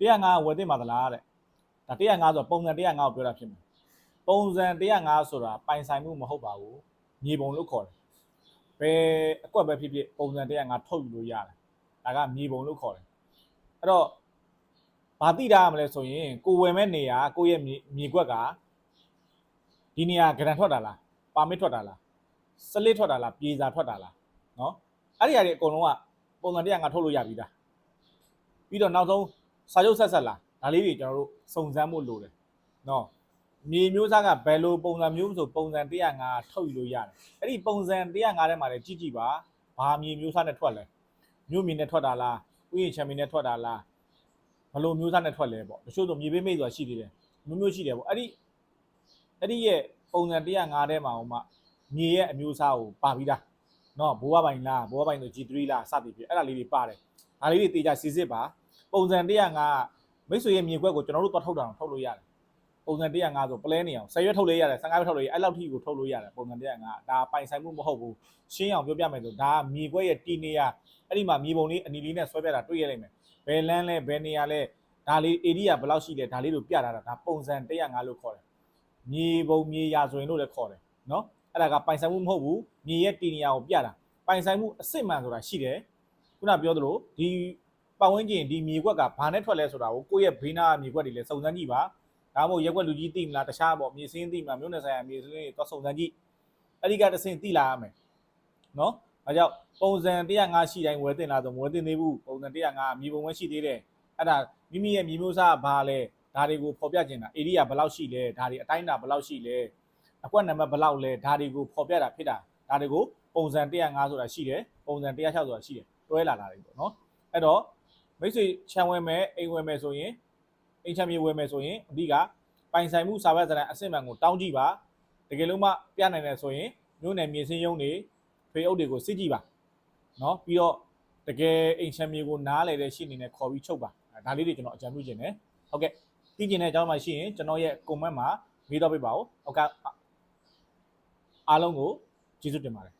105ဝယ်သိမှာသလားတဲ့ဒါ105ဆိုပုံစံ105ကိုပြောတာဖြစ်မယ်ပုံစံ105ဆိုတာပိုင်ဆိုင်မှုမဟုတ်ပါဘူးမြေပုံလို့ခေါ်တယ်ဘယ်အကွက်ပဲဖြစ်ဖြစ်ပုံစံ105ထုတ်ယူလို့ရတယ်ဒါကမြေပုံလို့ခေါ်တယ်အဲ့တော့ဘာတိတာမလဲဆိုရင်ကိုဝယ်မဲ့နေရကိုရဲ့မြေမြေကွက်ကဒီနေရာဂရန်ထွက်တာလားပါမစ်ထွက်တာလားစလစ်ထွက်တာလားပြေစာထွက်တာလားနော်အဲ့ဒီအရာတွေအကုန်လုံးကပုံစံ105ထုတ်လို့ရပြီလားပြီးတော့နောက်ဆုံး စာချုပ်ဆက်ဆက်လာဒါလေးတွေကျွန်တော်တို့စုံစမ်းဖို့လိုတယ်နော်မြေမျိုးစားကဘယ်လိုပုံစံမျိုးဆိုပုံစံ105ထုတ်ယူလို့ရတယ်အဲ့ဒီပုံစံ105ထဲမှာလည်းကြည့်ကြည့်ပါဘာမြေမျိုးစားနဲ့ထွက်လဲမြို့မြေနဲ့ထွက်တာလားဥယျာဉ်ချမ်းမြေနဲ့ထွက်တာလားဘယ်လိုမျိုးစားနဲ့ထွက်လဲပေါ့တချို့ဆိုမြေပေးမိတ်ဆိုတာရှိသေးတယ်မျိုးမျိုးရှိတယ်ပေါ့အဲ့ဒီအဲ့ဒီရဲ့ပုံစံ105ထဲမှာဟိုမှမြေရဲ့အမျိုးအစားကိုပါပြီးသားနော်ဘိုးဘပိုင်လားဘိုးဘပိုင်ဆို G3 လားစသည်ဖြင့်အဲ့ဒါလေးတွေပါတယ်ဒါလေးတွေတေချာစစ်စစ်ပါ ပုံစံ105မိတ်ဆွေရဲ့မြေခွက်ကိုကျွန်တော်တို့သွားထုတ်တာထုတ်လို့ရတယ်ပုံစံ105ဆိုပလဲနေအောင်10ရွက်ထုတ်လို့ရတယ်15ရွက်ထုတ်လို့ရတယ်အဲ့လောက်ထိကိုထုတ်လို့ရတယ်ပုံစံ105ဒါပိုင်ဆိုင်မှုမဟုတ်ဘူးရှင်းအောင်ပြောပြမယ်ဆိုဒါကမြေခွက်ရဲ့တီနေရအဲ့ဒီမှာမြေပုံလေးအနီလေးနဲ့ဆွဲပြတာတွေ့ရလိမ့်မယ်ဘယ်လန်းလဲဘယ်နေရာလဲဒါလေး area ဘယ်လောက်ရှိလဲဒါလေးတို့ပြထားတာဒါပုံစံ105လို့ခေါ်တယ်မြေပုံမြေရာဆိုရင်လို့လည်းခေါ်တယ်နော်အဲ့ဒါကပိုင်ဆိုင်မှုမဟုတ်ဘူးမြေရဲ့တီနေရကိုပြတာပိုင်ဆိုင်မှုအစစ်မှန်ဆိုတာရှိတယ်ခုနပြောသလိုဒီ ပတ်ဝန်းကျင်ဒီမြေကွက်ကဘာနဲ့ထွက်လဲဆိုတာကိုကိုယ့်ရဲ့ဘေးနားမြေကွက်တွေလည်းစုံစမ်းကြည့်ပါဒါမှမဟုတ်ရက်ကွက်လူကြီးသိမလားတခြားပေါ့မြေစင်းသိမလားမြို့နယ်ဆိုင်ရာမြေစင်းတွေသွားစုံစမ်းကြည့်အဲ့ဒီကတစ်ဆင့်သိလာရမယ်နော်အဲကြောင့်ပုံစံ105ရှိတိုင်းဝယ်တင်လာဆိုမဝယ်တင်သေးဘူးပုံစံ105မြေပုံပဲရှိသေးတယ်အဲ့ဒါမိမိရဲ့မြေမျိုးစားဘာလဲဒါတွေကိုဖော်ပြချင်တာ area ဘယ်လောက်ရှိလဲဒါတွေအတိုင်းအတာဘယ်လောက်ရှိလဲအကွက်နံပါတ်ဘယ်လောက်လဲဒါတွေကိုဖော်ပြတာဖြစ်တာဒါတွေကိုပုံစံ105ဆိုတာရှိတယ်ပုံစံ106ဆိုတာရှိတယ်တွဲလာတာတွေပေါ့နော်အဲ့တော့ မိတ်ဆွေခြံဝယ်မယ်အိမ်ဝယ်မယ်ဆိုရင်အိမ်ခြံမြေဝယ်မယ်ဆိုရင်အဓိကပိုင်ဆိုင်မှုစာရွက်စာတမ်းအစစ်အမှန်ကိုတောင်းကြည့်ပါတကယ်လို့မှပြနိုင်တယ်ဆိုရင်မြို့နယ်မြေစင်းရုံးတွေဖေအုပ်တွေကိုစစ်ကြည့်ပါเนาะပြီးတော့တကယ်အိမ်ခြံမြေကိုနားလေတဲ့ရှင်းနေနဲ့ခေါ်ပြီးချုပ်ပါဒါလေးတွေကျွန်တော်အကြံပြုခြင်းတယ်ဟုတ်ကဲ့သိကျင်တဲ့အကြောင်းမှရှိရင်ကျွန်တော်ရဲ့ comment မှာမေးတော့ပေးပါဦးဟုတ်ကဲ့အားလုံးကိုကျေးဇူးတင်ပါတယ်